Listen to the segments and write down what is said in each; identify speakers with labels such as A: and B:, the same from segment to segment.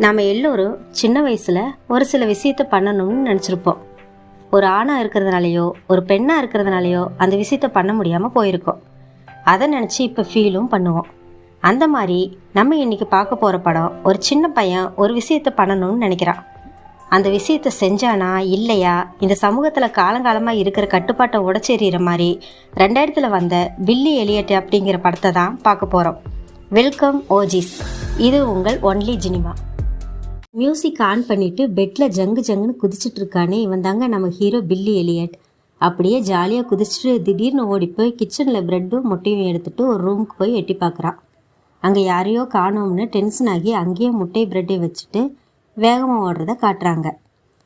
A: நாம் எல்லோரும் சின்ன வயசில் ஒரு சில விஷயத்த பண்ணணும்னு நினச்சிருப்போம். ஒரு ஆணாக இருக்கிறதுனாலையோ ஒரு பெண்ணாக இருக்கிறதுனாலையோ அந்த விஷயத்த பண்ண முடியாமல் போயிருக்கோம். அதை நினச்சி இப்போ ஃபீலும் பண்ணுவோம். அந்த மாதிரி நம்ம இன்றைக்கி பார்க்க போகிற படம் ஒரு சின்ன பையன் ஒரு விஷயத்த பண்ணணும்னு நினைக்கிறான். அந்த விஷயத்த செஞ்சானா இல்லையா? இந்த சமூகத்தில் காலங்காலமாக இருக்கிற கட்டுப்பாட்டை உடச்செறிகிற மாதிரி ரெண்டாயிரத்தில் வந்த பில்லி எலியட் அப்படிங்கிற படத்தை தான் பார்க்க போகிறோம் வெல்கம் ஓஜிஸ் இது உங்கள் ஒன்லி ஜினிமா மியூசிக் ஆன் பண்ணிட்டு பெட்டில் ஜங்கு ஜங்குன்னு குதிச்சிட்டு இருக்கானே இவன் தாங்க நம்ம ஹீரோ பில்லி எலியட். அப்படியே ஜாலியாக குதிச்சுட்டு திடீர்னு ஓடி போய் கிச்சனில் ப்ரெட்டும் முட்டையும் எடுத்துட்டு ஒரு ரூமுக்கு போய் எட்டி பார்க்குறான் அங்கே யாரையோ காணோம்னு டென்ஷன் ஆகி அங்கேயே முட்டை ப்ரெட்டை வச்சுட்டு வேகமாக ஓடுறத காட்டுறாங்க.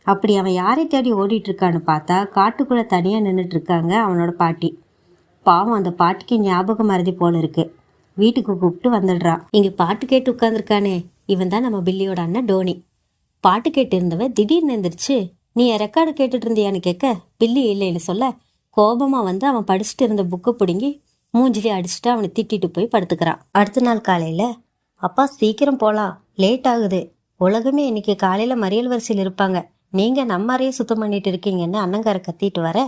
A: அப்படி அவன் யாரை தேடி ஓடிட்டுருக்கான்னு பார்த்தா காட்டுக்குள்ளே தனியாக நின்றுட்டு இருக்காங்க அவனோட பாட்டி. பாவம் அந்த பாட்டிக்கு ஞாபகம் மறதி போல இருக்கு. வீட்டுக்கு கூப்பிட்டு வந்துடுறான். இங்கே பாட்டு கேட்டு உட்காந்துருக்கானே இவன் தான் நம்ம பில்லியோட அண்ணன் டோனி. பாட்டு கேட்டிருந்தவன் திடீர்னு எந்திரிச்சு நீ ரெக்கார்டு கேட்டுட்டு இருந்தியான்னு கேட்க பில்லி இல்லைன்னு சொல்ல கோபமாக வந்து அவன் படிச்சுட்டு இருந்த புக்கை பிடுங்கி மூஞ்சிலே அடிச்சுட்டு அவனை திட்டிட்டு போய் படுத்துக்கிறான். அடுத்த நாள் காலையில் அப்பா சீக்கிரம் போகலாம் லேட் ஆகுது. உலகமே இன்னைக்கு காலையில் மறியல் வரிசையில் இருப்பாங்க. நீங்கள் நம்ம அறையை சுத்தம் பண்ணிட்டு இருக்கீங்கன்னு அண்ணங்கார கத்திட்டு வர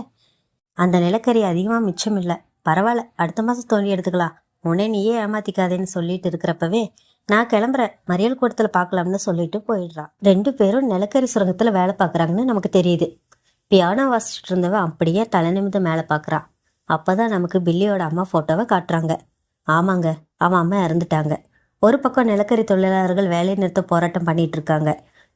A: அந்த நிலக்கரி அதிகமாக மிச்சம் இல்லை. பரவாயில்ல அடுத்த மாதம் தோண்டி எடுத்துக்கலாம். உடனே நீயே ஏமாத்திக்காதேன்னு சொல்லிட்டு இருக்கிறப்பவே நான் கிளம்புறேன். மறியல் கூடத்தில் பார்க்கலாம்னு சொல்லிட்டு போயிடுறான் ரெண்டு பேரும் நிலக்கரி சுரங்கத்தில் வேலை பார்க்குறாங்கன்னு நமக்கு தெரியுது. பியானோ வாசிச்சுட்டு இருந்தவன் அப்படியே தலை நிமிந்து மேலே பார்க்குறான் அப்போ தான் நமக்கு பில்லியோட அம்மா ஃபோட்டோவை காட்டுறாங்க. ஆமாங்க அவன் அம்மா இறந்துட்டாங்க. ஒரு பக்கம் நிலக்கரி தொழிலாளர்கள் வேலை நிறுத்த போராட்டம் பண்ணிட்டு இருக்காங்க.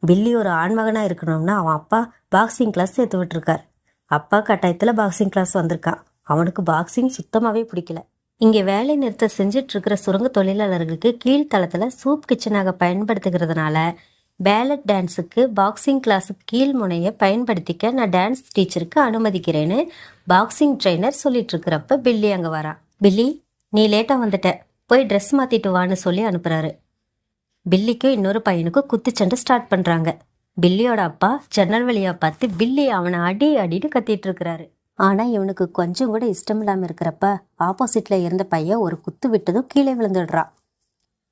A: பில்லி ஒரு ஆண்மகனாக இருக்கணும்னா அவன் அப்பா பாக்ஸிங் கிளாஸ் சேர்த்து விட்டுருக்கார். அப்பா கட்டாயத்தில் பாக்ஸிங் கிளாஸ் வந்திருக்கான். அவனுக்கு பாக்ஸிங் சுத்தமாகவே பிடிக்கல. இங்கே வேலை நிறுத்தம் செஞ்சுட்டு இருக்கிற சுரங்க தொழிலாளர்களுக்கு கீழ்த்தளத்தில் சூப் கிச்சனாக பயன்படுத்துகிறதுனால பேலட் டான்ஸுக்கு பாக்ஸிங் கிளாஸுக்கு கீழ் முனையை பயன்படுத்திக்க நான் டான்ஸ் டீச்சருக்கு அனுமதிக்கிறேன்னு பாக்ஸிங் ட்ரைனர் சொல்லிட்டு இருக்கிறப்ப பில்லி அங்கே வரான் பில்லி நீ லேட்டாக வந்துட்ட. போய் ட்ரெஸ் மாற்றிட்டு வான்னு சொல்லி அனுப்புகிறாரு பில்லிக்கும் இன்னொரு பையனுக்கும் குத்துச்சண்டை ஸ்டார்ட் பண்ணுறாங்க பில்லியோட அப்பா ஜன்னல் வழியாக பார்த்து பில்லி அவனை அடி அடிட்டு கத்திட்டு இருக்கிறாரு ஆனால் இவனுக்கு கொஞ்சம் கூட இஷ்டம் இல்லாமல் இருக்கிறப்ப ஆப்போசிட்டில் இருந்த பையன் ஒரு குத்து விட்டதும் கீழே விழுந்துடுறான்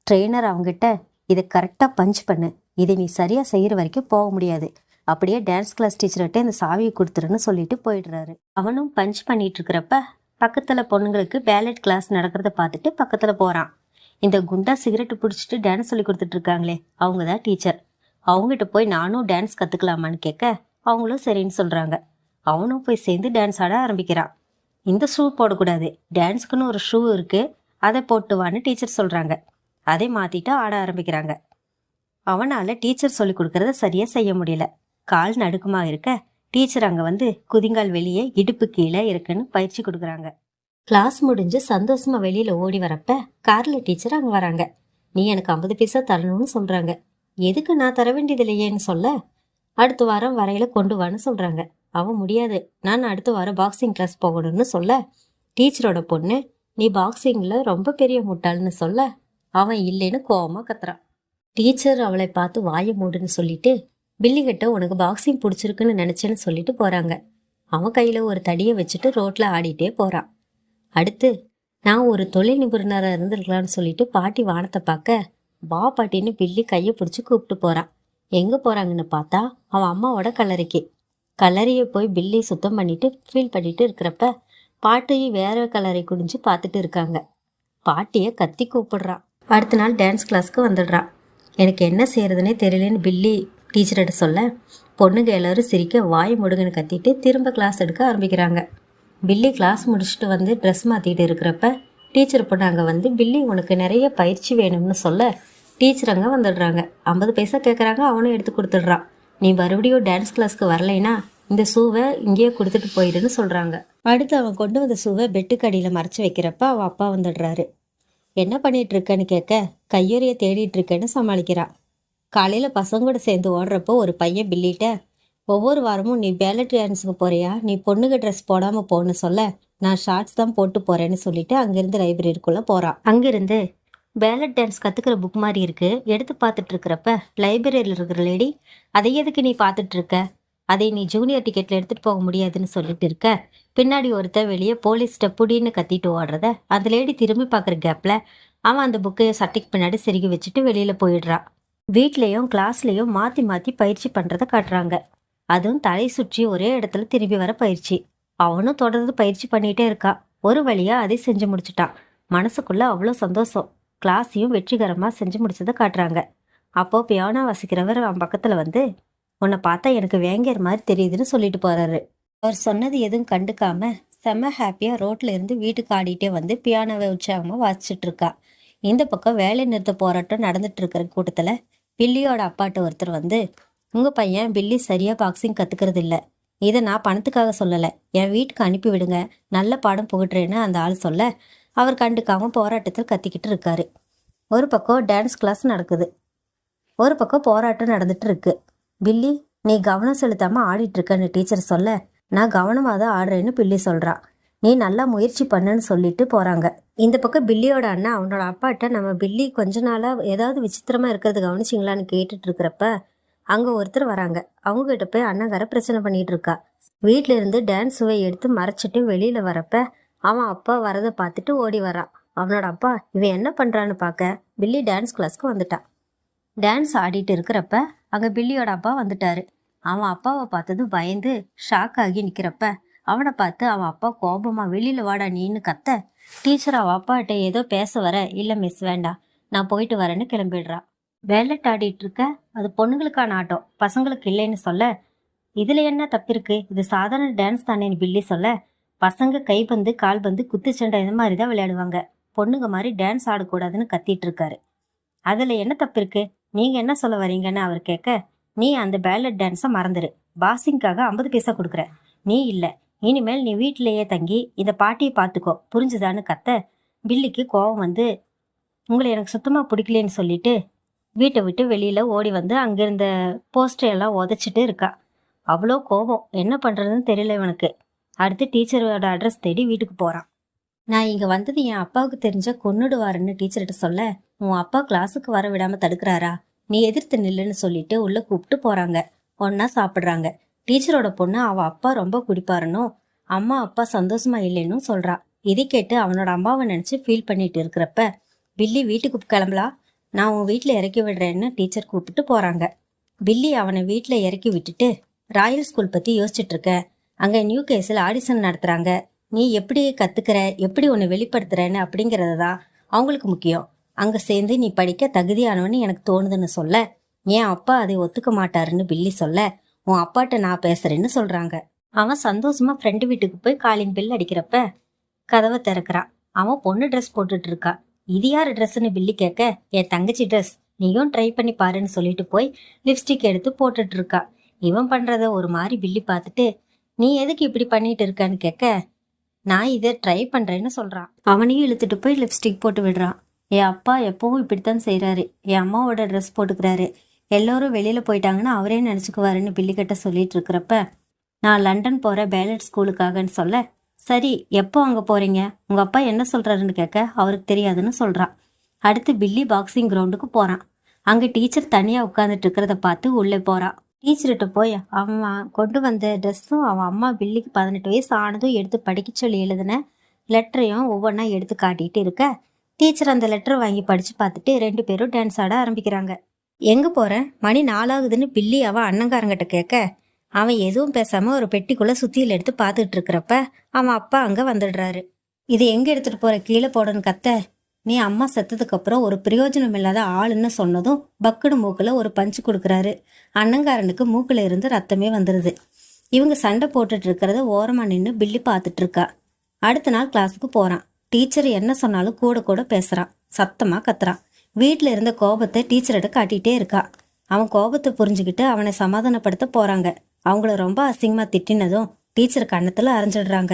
A: ட்ரெயினர் அவங்ககிட்ட இதை கரெக்டாக பஞ்ச் பண்ணு. இதை நீ சரியாக செய்கிற வரைக்கும் போக முடியாது. அப்படியே டான்ஸ் கிளாஸ் டீச்சர்கிட்ட இந்த சாவியை கொடுத்துருன்னு சொல்லிட்டு போயிடுறாரு. அவனும் பஞ்ச் பண்ணிட்டு இருக்கிறப்ப பக்கத்தில் பொண்ணுங்களுக்கு பேலட் கிளாஸ் நடக்கிறத பார்த்துட்டு பக்கத்தில் போகிறான் இந்த குண்டா சிகரெட் பிடிச்சிட்டு டான்ஸ் சொல்லி கொடுத்துட்ருக்காங்களே அவங்க தான் டீச்சர். அவங்ககிட்ட போய் நானும் டான்ஸ் கற்றுக்கலாமான்னு கேட்க அவங்களும் சரின்னு சொல்கிறாங்க அவனும் போய் சேர்ந்து டான்ஸ் ஆட ஆரம்பிக்கிறான். இந்த ஷூ போடக்கூடாது. டான்ஸ்க்குன்னு ஒரு ஷூ இருக்குது அதை போட்டு வான்னு டீச்சர் சொல்கிறாங்க அதை மாற்றிட்டு ஆட ஆரம்பிக்கிறாங்க. அவனால் டீச்சர் சொல்லி கொடுக்கறத சரியாக செய்ய முடியல. கால் நடுக்கமாக இருக்க டீச்சர் அங்கே வந்து குதிங்கால் வெளியே இடுப்பு கீழே இருக்குன்னு பயிற்சி கொடுக்குறாங்க. கிளாஸ் முடிஞ்சு சந்தோஷமா வெளியில் ஓடி வரப்ப காரில் டீச்சர் அங்கே வராங்க. நீ எனக்கு ஐம்பது பைசா தரணும்னு சொல்கிறாங்க எதுக்கு நான் தர வேண்டியது இல்லையேன்னு சொல்ல? அடுத்த வாரம் வரையில கொண்டு வான்னு சொல்கிறாங்க அவன் முடியாது. நான் அடுத்த வாரம் பாக்ஸிங் கிளாஸ் போகணும்னு சொல்ல. டீச்சரோட பொண்ணு நீ பாக்ஸிங்கில் ரொம்ப பெரிய முட்டாள்னு சொல்ல. அவன் இல்லைன்னு கோவமாக கத்துறான். டீச்சர் அவளை பார்த்து வாயை மூடுன்னு சொல்லிட்டு பில்லிகிட்ட உனக்கு பாக்ஸிங் பிடிச்சிருக்குன்னு நினச்சேன்னு சொல்லிட்டு போகிறாங்க அவன் கையில் ஒரு தடியை வச்சுட்டு ரோட்டில் ஆடிட்டே போகிறான் அடுத்து நான் ஒரு தொழில் நிபுணராக இருந்திருக்கலாம்னு சொல்லிட்டு பாட்டி வானத்தை பார்க்க வா பாட்டின்னு பில்லி கையை பிடிச்சி கூப்பிட்டு போகிறான் எங்கே போகிறாங்கன்னு பார்த்தா அவன் அம்மாவோட கல்லறைக்கு. கலரையை போய் பில்லை சுத்தம் பண்ணிட்டு ஃபீல் பண்ணிட்டு இருக்கிறப்ப பாட்டியை வேற கலரை குடிஞ்சு பார்த்துட்டு இருக்காங்க. பாட்டியை கத்தி கூப்பிடுறான் அடுத்த நாள் டான்ஸ் கிளாஸ்க்கு வந்துடுறான் எனக்கு என்ன செய்கிறதுனே தெரியலன்னு பில்லி டீச்சர்கிட்ட சொல்ல பொண்ணுங்க எல்லாரும் சிரிக்க வாய் முடுங்கன்னு கத்திட்டு திரும்ப கிளாஸ் எடுக்க ஆரம்பிக்கிறாங்க. பில்லி கிளாஸ் முடிச்சுட்டு வந்து ட்ரெஸ் மாற்றிட்டு இருக்கிறப்ப டீச்சர் பொண்ணு அங்கே வந்து பில்லி உனக்கு நிறைய பயிற்சி வேணும்னு சொல்ல டீச்சர் அங்கே வந்துடுறாங்க. ஐம்பது பைசா கேட்குறாங்க அவனும் எடுத்து கொடுத்துட்றான். நீ மறுபடியும் டான்ஸ் கிளாஸ்க்கு வரலைன்னா இந்த ஷூவை இங்கேயே கொடுத்துட்டு போயிடுன்னு சொல்கிறாங்க அடுத்து அவன் கொண்டு வந்த ஷூவை பெட்டுக்கடியில் மறைச்சு வைக்கிறப்ப அவன் அப்பா வந்துடுறாரு. என்ன பண்ணிட்டு இருக்கேன்னு கேட்க கையொறிய தேடிட்டு இருக்கேன்னு சமாளிக்கிறான் காலையில் பசங்களோட சேர்ந்து ஓடுறப்போ ஒரு பையன் பில்லிட்ட ஒவ்வொரு வாரமும் நீ பேலட் டான்ஸுக்கு போறியா? நீ பொண்ணுங்க ட்ரெஸ் போடாம போன்னு சொல்ல நான் ஷார்ட்ஸ் தான் போட்டு போறேன்னு சொல்லிட்டு அங்கிருந்து லைப்ரரிக்குள்ள போறான் அங்கிருந்து பேலட் டான்ஸ் கத்துக்கிற புக் மாதிரி இருக்கு. எடுத்து பார்த்துட்டு இருக்கிறப்ப லைப்ரரியில் இருக்கிற லேடி அதை எதுக்கு நீ பார்த்துட்டு இருக்க? அதை நீ ஜூனியர் டிக்கெட்டில் எடுத்துகிட்டு போக முடியாதுன்னு சொல்லிட்டு இருக்க. பின்னாடி ஒருத்தன் வெளியே போலீஸ்கிட்ட புடின்னு கத்திட்டு ஓடுறத அந்த லேடி திரும்பி பார்க்குற கேப்பில் அவன் அந்த புக்கையை சட்டைக்கு பின்னாடி செருகி வச்சுட்டு வெளியில் போயிடுறான் வீட்லேயும் கிளாஸ்லேயும் மாற்றி மாற்றி பயிற்சி பண்ணுறத காட்டுறாங்க. அதுவும் தலை சுற்றி ஒரே இடத்துல திரும்பி வர பயிற்சி. அவனும் தொடர்ந்து பயிற்சி பண்ணிகிட்டே இருக்கான் ஒரு வழியாக அதை செஞ்சு முடிச்சிட்டான். மனசுக்குள்ளே அவ்வளோ சந்தோஷம். கிளாஸையும் வெற்றிகரமாக செஞ்சு முடிச்சதை காட்டுறாங்க. அப்போது பியானோ வசிக்கிறவர் அவன் பக்கத்தில் வந்து உன்னை பார்த்தா எனக்கு வேங்கியர் மாதிரி தெரியுதுன்னு சொல்லிட்டு போறாரு. அவர் சொன்னது எதுவும் கண்டுக்காம செம்ம ஹாப்பியாக ரோட்டில் இருந்து வீட்டுக்கு ஆடிட்டே வந்து பியானோவை உற்சாகமாக வாசிச்சுட்டு இருக்கா. இந்த பக்கம் வேலை நிறுத்த போராட்டம் நடந்துட்டு இருக்கிற கூட்டத்தில் பில்லியோட அப்பாட்ட ஒருத்தர் வந்து உங்கள் பையன் பில்லி சரியாக பாக்ஸிங் கற்றுக்கிறது இல்லை. இதை நான் பணத்துக்காக சொல்லலை. என் வீட்டுக்கு அனுப்பி விடுங்க. நல்ல பாடம் புகட்டுறேன்னு அந்த ஆள் சொல்ல அவர் கண்டுக்காம போராட்டத்தில் கத்திக்கிட்டு இருக்காரு. ஒரு பக்கம் டான்ஸ் கிளாஸ் நடக்குது. ஒரு பக்கம் போராட்டம் நடந்துட்டு இருக்கு. பில்லி நீ கவனம் செலுத்தாம ஆடிட்டு இருக்கன்னு டீச்சர் சொல்ல நான் கவனமாக தான் ஆடுறேன்னு பில்லி சொல்கிறான் நீ நல்லா முயற்சி பண்ணுன்னு சொல்லிட்டு போகிறாங்க இந்த பக்கம் பில்லியோட அண்ணன் அவனோட அப்பாட்ட நம்ம பில்லி கொஞ்ச நாளாக ஏதாவது விசித்திரமாக இருக்கிறது கவனிச்சிங்களான்னு கேட்டுட்டு இருக்கிறப்ப அங்கே ஒருத்தர் வராங்க. அவங்க கிட்ட போய் அண்ணங்கார பிரச்சனை பண்ணிட்டு இருக்கா வீட்ல இருந்து டான்ஸ் சுவை எடுத்து மறைச்சிட்டு வெளியில வரப்ப அவன் அப்பா வரதை பார்த்துட்டு ஓடி வரான் அவனோட அப்பா இவன் என்ன பண்ணுறான்னு பார்க்க பில்லி டான்ஸ் கிளாஸ்க்கு வந்துட்டான் டான்ஸ் ஆடிட்டு இருக்கிறப்ப அங்கே பில்லியோட அப்பா வந்துட்டாரு. அவன் அப்பாவை பார்த்ததும் பயந்து ஷாக் ஆகி நிற்கிறப்ப அவனை பார்த்து அவன் அப்பா கோபமா வெளியில் வாடா நீன்னு கத்த. டீச்சர் அவன் அப்பாட்ட ஏதோ பேச வர இல்லை மிஸ் வேண்டாம் நான் போயிட்டு வரேன்னு கிளம்பிடுறா. வேலட் ஆடிட்டு இருக்க? அது பொண்ணுங்களுக்கான ஆட்டம் பசங்களுக்கு இல்லைன்னு சொல்ல. இதில் என்ன தப்பிருக்கு? இது சாதாரண டான்ஸ் தானேன்னு பில்லி சொல்ல. பசங்க கைப்பந்து கால்பந்து குத்துச்சண்டை இந்த மாதிரி தான் விளையாடுவாங்க. பொண்ணுங்க மாதிரி டான்ஸ் ஆடக்கூடாதுன்னு கத்திட்டு இருக்காரு. அதில் என்ன தப்பு இருக்குது நீங்க என்ன சொல்ல வரீங்கன்னு அவர் கேட்க நீ அந்த பேலட் டான்ஸை மறந்துரு. பாசிங்காக ஐம்பது பைசா கொடுக்குற. நீ இல்லை. இனிமேல் நீ வீட்டிலேயே தங்கி இந்த பாட்டியை பார்த்துக்கோ. புரிஞ்சுதான்னு கத்த பில்லிக்கு கோவம் வந்து உங்களை எனக்கு சுத்தமாக பிடிக்கலன்னு சொல்லிட்டு வீட்டை விட்டு வெளியில் ஓடி வந்து அங்கே இருந்த எல்லாம் உதச்சிட்டு இருக்கா. அவ்வளோ கோபம். என்ன பண்ணுறதுன்னு தெரியல இவனுக்கு. அடுத்து டீச்சரோட அட்ரஸ் தேடி வீட்டுக்கு போகிறான் நான் இங்கே வந்தது என் அப்பாவுக்கு தெரிஞ்ச கொன்னுடுவாருன்னு டீச்சர்கிட்ட சொல்ல உன் அப்பா கிளாஸுக்கு வர விடாம தடுக்கிறாரா? நீ எதிர்த்து நில்லுன்னு சொல்லிட்டு உள்ள கூப்பிட்டு போறாங்க. ஒன்னா சாப்பிடுறாங்க. டீச்சரோட பொண்ணு அவ அப்பா ரொம்ப குடிப்பாருன்னு அம்மா அப்பா சந்தோஷமா இல்லைன்னு சொல்றா. இதை கேட்டு அவனோட அம்மாவை நினைச்சு ஃபீல் பண்ணிட்டு இருக்கிறப்ப பில்லி வீட்டுக்கு கிளம்பலாம் நான் உன் வீட்டில் இறக்கி விடுறேன்னு டீச்சர் கூப்பிட்டு போறாங்க. பில்லி அவனை வீட்டில் இறக்கி விட்டுட்டு ராயல் ஸ்கூல் பத்தி யோசிச்சுட்டு இருக்க. அங்க நியூ கேஸில் ஆடிஷன் நடத்துறாங்க. நீ எப்படி கற்றுக்கிற எப்படி ஒன்று வெளிப்படுத்துறன்னு அப்படிங்கிறது தான் அவங்களுக்கு முக்கியம். அங்கே சேர்ந்து நீ படிக்க தகுதியானவன்னு எனக்கு தோணுதுன்னு சொல்ல என் அப்பா அதை ஒத்துக்க மாட்டாருன்னு பில்லி சொல்ல உன் அப்பாட்ட நான் பேசுறேன்னு சொல்றாங்க. அவன் சந்தோஷமா ஃப்ரெண்டு வீட்டுக்கு போய் காலின் பில் அடிக்கிறப்ப கதவை திறக்கிறான். அவன் பொண்ணு ட்ரெஸ் போட்டுட்டு இருக்கா. இது யார் ட்ரெஸ்ன்னு பில்லி கேட்க என் தங்கச்சி ட்ரெஸ் நீயும் ட்ரை பண்ணி பாருன்னு சொல்லிட்டு போய் லிப்ஸ்டிக் எடுத்து போட்டுட்டு இருக்கா. இவன் பண்றத ஒரு மாதிரி பில்லி பார்த்துட்டு நீ எதுக்கு இப்படி பண்ணிட்டு இருக்கான்னு கேட்க நான் இதை ட்ரை பண்ணுறேன்னு சொல்கிறான் அவனையும் இழுத்துட்டு போய் லிப்ஸ்டிக் போட்டு விடுறான் என் அப்பா எப்பவும் இப்படித்தான் செய்கிறாரு என் அம்மாவோட ட்ரெஸ் போட்டுக்கிறாரு. எல்லோரும் வெளியில் போயிட்டாங்கன்னா அவரே நினச்சிக்குவாருன்னு பில்லிக்கிட்ட சொல்லிட்டு இருக்கிறப்ப நான் லண்டன் போகிற பேலட் ஸ்கூலுக்காகன்னு சொல்ல சரி எப்போ அங்கே போகிறீங்க உங்கள் அப்பா என்ன சொல்கிறாருன்னு கேட்க அவருக்கு தெரியாதுன்னு சொல்கிறான் அடுத்து பில்லி பாக்ஸிங் கிரவுண்டுக்கு போகிறான் அங்கே டீச்சர் தனியாக உட்காந்துட்டு இருக்கிறத பார்த்து உள்ளே போகிறான் டீச்சர்கிட்ட போய் அவன் கொண்டு வந்த ட்ரெஸ்ஸும் அவன் அம்மா பில்லிக்கு பதினெட்டு வயசு ஆனதும் எடுத்து படிக்க சொல்லி எழுதின லெட்டரையும் ஒவ்வொன்றா எடுத்து காட்டிட்டு இருக்க. டீச்சர் அந்த லெட்டர் வாங்கி படித்து பார்த்துட்டு ரெண்டு பேரும் டான்ஸ் ஆட ஆரம்பிக்கிறாங்க. எங்கே போகிறேன் மணி நாலாகுதுன்னு பில்லி அவன் அண்ணங்காரங்கிட்ட கேட்க. அவன் எதுவும் பேசாமல் ஒரு பெட்டிக்குள்ளே சுத்தியில் எடுத்து பார்த்துட்டு இருக்கிறப்ப அவன் அப்பா அங்கே வந்துடுறாரு. இது எங்கே எடுத்துகிட்டு போகிற கீழே போடன்னு கத்த. நீ அம்மா செத்ததுக்கு அப்புறம் ஒரு பிரயோஜனம் இல்லாத ஆளுன்னு சொன்னதும் பக்குடு மூக்கில் ஒரு பஞ்சு கொடுக்குறாரு. அண்ணங்காரனுக்கு மூக்கில் இருந்து ரத்தமே வந்துடுது இவங்க சண்டை போட்டுட்டு இருக்கிறத ஓரமாக நின்று பில்லி பார்த்துட்டு இருக்கா. அடுத்த நாள் கிளாஸுக்கு போகிறான் டீச்சர் என்ன சொன்னாலும் கூட கூட பேசுகிறான் சத்தமாக கத்துறான். வீட்டில் இருந்த கோபத்தை டீச்சர்கிட்ட காட்டிகிட்டே இருக்கா. அவன் கோபத்தை புரிஞ்சுக்கிட்டு அவனை சமாதானப்படுத்த போகிறாங்க அவங்கள ரொம்ப அசிங்கமாக திட்டினதும் டீச்சர் கன்னத்தில் அரைஞ்சிடுறாங்க.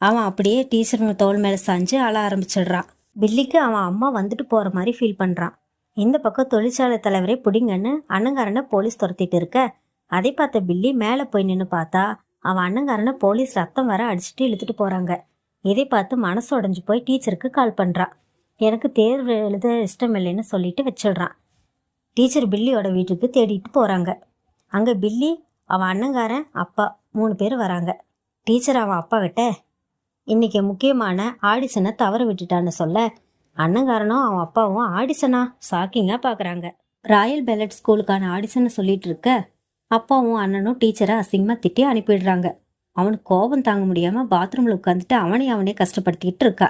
A: அவன் அப்படியே டீச்சர் தோல் மேலே சாஞ்சு அழ ஆரம்பிச்சிடுறான். பில்லிக்கு அவன் அம்மா வந்துட்டு போகிற மாதிரி ஃபீல் பண்ணுறான் இந்த பக்கம் தொழிற்சாலை தலைவரே பிடிங்கன்னு அண்ணங்காரனை போலீஸ் துரத்திட்டு இருக்க. அதை பார்த்த பில்லி மேலே போய் நின்று பார்த்தா அவன் அண்ணங்காரனை போலீஸ் ரத்தம் வர அடிச்சுட்டு இழுத்துட்டு போகிறாங்க இதை பார்த்து மனசு உடைஞ்சு போய் டீச்சருக்கு கால் பண்ணுறான் எனக்கு தேர்வு எழுத இஷ்டம் இல்லைன்னு சொல்லிட்டு வச்சிடுறான். டீச்சர் பில்லியோட வீட்டுக்கு தேடிட்டு போகிறாங்க அங்கே பில்லி அவன் அண்ணங்காரன் அப்பா மூணு பேர் வராங்க. டீச்சர் அவன் அப்பா கிட்ட இன்னைக்கு முக்கியமான ஆடிஷனை தவற விட்டுட்டான்னு சொல்ல அண்ணங்காரனும் அவன் அப்பாவும் ஆடிஷனா? ஷாக்கிங்காக பார்க்குறாங்க ராயல் பெலட் ஸ்கூலுக்கான ஆடிஷனை சொல்லிட்டு இருக்க அப்பாவும் அண்ணனும் டீச்சரை அசிங்கமாக திட்டி அனுப்பிடுறாங்க. அவனுக்கு கோபம் தாங்க முடியாமல் பாத்ரூமில் உட்காந்துட்டு அவனை அவனே கஷ்டப்படுத்திக்கிட்டு இருக்கா.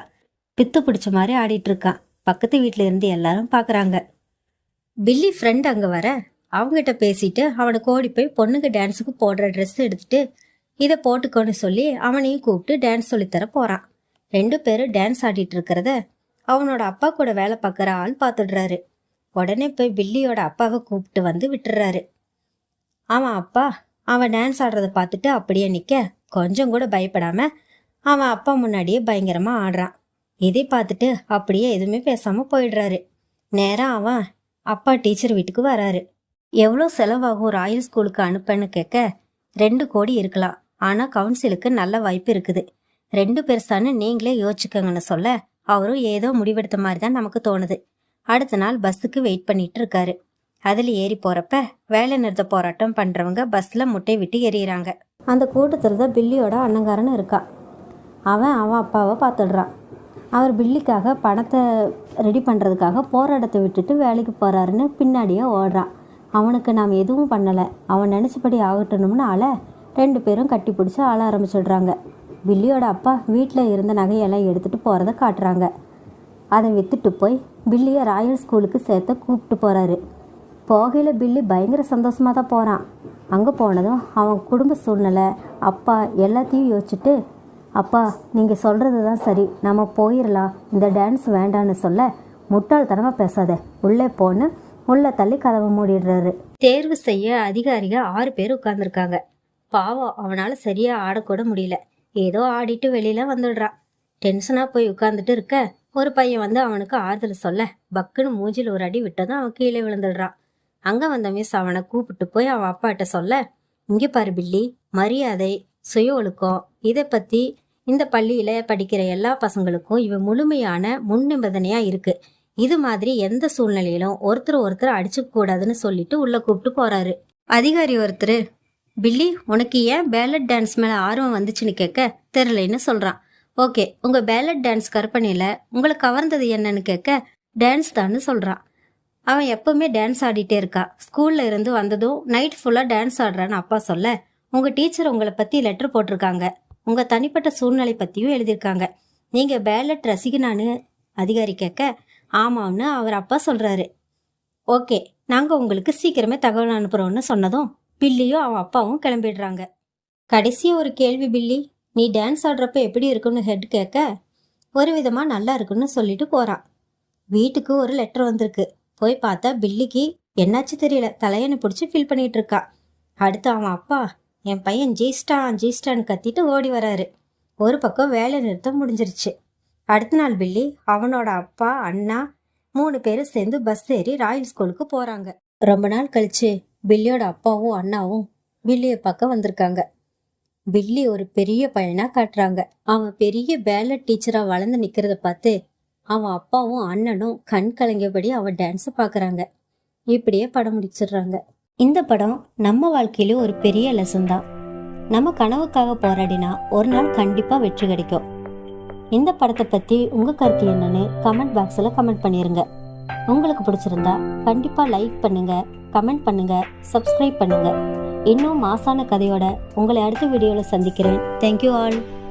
A: பித்து பிடிச்ச மாதிரி ஆடிட்டு இருக்கான் பக்கத்து வீட்டில் இருந்து எல்லாரும் பார்க்குறாங்க பில்லி ஃப்ரெண்ட் அங்கே வர அவங்ககிட்ட பேசிட்டு அவனுக்கு ஓடி போய் பொண்ணுக்கு டான்ஸுக்கு போடுற ட்ரெஸ் எடுத்துட்டு இதை போட்டுக்கோன்னு சொல்லி அவனையும் கூப்பிட்டு டான்ஸ் சொல்லித்தர போகிறான் ரெண்டு பேரும் டான்ஸ் ஆடிட்டு இருக்கிறத அவனோட அப்பா கூட வேலை பார்க்குற ஆள் பார்த்துடுறாரு. உடனே போய் பில்லியோட அப்பாவை கூப்பிட்டு வந்து விட்டுறாரு அவன் அப்பா அவன் டான்ஸ் ஆடுறத பார்த்துட்டு அப்படியே நிற்க கொஞ்சம் கூட பயப்படாமல் அவன் அப்பா முன்னாடியே பயங்கரமாக ஆடுறான். இதை பார்த்துட்டு அப்படியே எதுவுமே பேசாமல் போயிடுறாரு. நேராக அவன் அப்பா டீச்சர் வீட்டுக்கு வராரு. எவ்வளோ செலவாகும் ராயல் ஸ்கூலுக்கு அனுப்பன்னு கேட்க ரெண்டு கோடி இருக்கலாம். ஆனால் கவுன்சிலுக்கு நல்ல வாய்ப்பு இருக்குது. ரெண்டு பெருசான்னு நீங்களே யோசிச்சுக்கோங்கன்னு சொல்ல அவரும் ஏதோ முடிவெடுத்த மாதிரி தான் நமக்கு தோணுது. அடுத்த நாள் பஸ்ஸுக்கு வெயிட் பண்ணிட்டு இருக்காரு. அதில் ஏறி போகிறப்ப வேலை நிறுத்த போராட்டம் பண்ணுறவங்க பஸ்ஸில் முட்டை விட்டு எறிகிறாங்க அந்த கூட்டத்தில் தான் பில்லியோட அண்ணங்காரன் இருக்கான் அவன் அவன் அப்பாவை பார்த்துடுறான் அவர் பில்லிக்காக பணத்தை ரெடி பண்ணுறதுக்காக போராட்டத்தை விட்டுட்டு வேலைக்கு போகிறாருன்னு பின்னாடியே ஓடுறான். அவனுக்கு நாம் எதுவும் பண்ணலை. அவன் நினச்சபடி ஆகட்டணும்னு ஆள ரெண்டு பேரும் கட்டி பிடிச்சி ஆள ஆரம்பிச்சிடுறாங்க. பில்லியோட அப்பா வீட்டில் இருந்த நகையெல்லாம் எடுத்துகிட்டு போகிறத காட்டுறாங்க. அதை விற்றுட்டு போய் பில்லியை ராயல் ஸ்கூலுக்கு சேர்த்து கூப்பிட்டு போகிறாரு போகையில் பில்லி பயங்கர சந்தோஷமாக தான் போகிறான் அங்கே போனதும் அவன் குடும்ப சூழ்நிலை அப்பா எல்லாத்தையும் யோசிச்சுட்டு அப்பா நீங்கள் சொல்கிறது தான் சரி. நம்ம போயிடலாம் இந்த டான்ஸ் வேண்டான்னு சொல்ல முட்டாள்தனமாக பேசாத. உள்ளே போன்னு உள்ளே தள்ளி கதவை மூடிடுறாரு. தேர்வு செய்ய அதிகாரிகள் ஆறு பேர் உட்காந்துருக்காங்க பாவம் அவனால் சரியாக ஆடக்கூட முடியல. ஏதோ ஆடிட்டு வெளியில வந்துடுறான் டென்ஷனாக போய் உட்காந்துட்டு இருக்க ஒரு பையன் வந்து அவனுக்கு ஆறுதல் சொல்ல பக்குன்னு மூஞ்சில் ஒரு அடி விட்டதும் அவன் கீழே விழுந்துடுறான் அங்கே வந்த மிஸ் அவனை கூப்பிட்டு போய் அவன் அப்பாட்ட சொல்ல இங்கே பாரு பில்லி மரியாதை சுய ஒழுக்கம் இதை பற்றி இந்த பள்ளியில் படிக்கிற எல்லா பசங்களுக்கும் இவன் முழுமையான முன் இருக்குது இது மாதிரி எந்த சூழ்நிலையிலும் ஒருத்தர் ஒருத்தர் அடிச்சுக்க கூடாதுன்னு சொல்லிட்டு உள்ள கூப்பிட்டு போறாரு. அதிகாரி ஒருத்தர் பில்லி உனக்கு ஏன் பேலட் டான்ஸ் மேலே ஆர்வம் வந்துச்சுன்னு கேட்க தெரிலன்னு சொல்கிறான் ஓகே உங்கள் பேலட் டான்ஸ் கற்பனையில் உங்களை கவர்ந்தது என்னன்னு கேட்க டான்ஸ் தான்னு சொல்கிறான் அவன் எப்போவுமே டான்ஸ் ஆடிட்டே இருக்கா. ஸ்கூல்ல இருந்து வந்ததும் நைட் ஃபுல்லாக டான்ஸ் ஆடுறான்னு அப்பா சொல்ல உங்கள் டீச்சர் உங்களை பற்றி லெட்டர் போட்டிருக்காங்க. உங்கள் தனிப்பட்ட சூழ்நிலை பற்றியும் எழுதியிருக்காங்க. நீங்கள் பேலட் ரசிகனான்னு அதிகாரி கேட்க ஆமாம்னு அவர் அப்பா சொல்கிறாரு ஓகே நாங்கள் உங்களுக்கு சீக்கிரமே தகவல் அனுப்புகிறோன்னு சொன்னதும் பில்லியும் அவன் அப்பாவும் கிளம்பிடுறாங்க. கடைசி ஒரு கேள்வி பில்லி. நீ டான்ஸ் ஆடுறப்ப எப்படி இருக்குன்னு ஹெட் கேட்க ஒரு விதமாக நல்லா இருக்குன்னு சொல்லிட்டு போகிறான் வீட்டுக்கு ஒரு லெட்டர் வந்திருக்கு. போய் பார்த்தா பில்லிக்கு என்னாச்சு தெரியல. தலையணை பிடிச்சி ஃபில் பண்ணிகிட்டு இருக்கா. அடுத்து அவன் அப்பா என் பையன் ஜெயிஸ்டான் ஜெயிஸ்டான்னு கத்திட்டு ஓடி வராரு. ஒரு பக்கம் வேலை நிறுத்தம் முடிஞ்சிருச்சு. அடுத்த நாள் பில்லி அவனோட அப்பா அண்ணா மூணு பேரும் சேர்ந்து பஸ் ஏறி ராயல் ஸ்கூலுக்கு போகிறாங்க ரொம்ப நாள் கழிச்சு பில்லியோட அப்பாவும் அண்ணாவும் பில்லியை பார்க்க வந்திருக்காங்க. பில்லி ஒரு பெரிய பையனா காட்டுறாங்க. அவன் பெரிய பேலட் டீச்சரா வளர்ந்து நிக்கிறத பார்த்து அவன் அப்பாவும் அண்ணனும் கண் கலங்கியபடி அவன் டான்ஸை பார்க்குறாங்க. இப்படியே படம் முடிச்சிடுறாங்க. இந்த படம் நம்ம வாழ்க்கையில ஒரு பெரிய லெசன் தான். நம்ம கனவுக்காக போராடினா ஒரு நாள் கண்டிப்பாக வெற்றி கிடைக்கும். இந்த படத்தை பற்றி உங்கள் கருத்து என்னன்னு கமெண்ட் பாக்ஸில் கமெண்ட் பண்ணிடுங்க உங்களுக்கு பிடிச்சிருந்தா கண்டிப்பாக லைக் பண்ணுங்கள் கமெண்ட் பண்ணுங்க சப்ஸ்கிரைப் பண்ணுங்க. இன்னும் மாசான கதையோட உங்களை அடுத்த வீடியோல சந்திக்கிறேன். Thank you all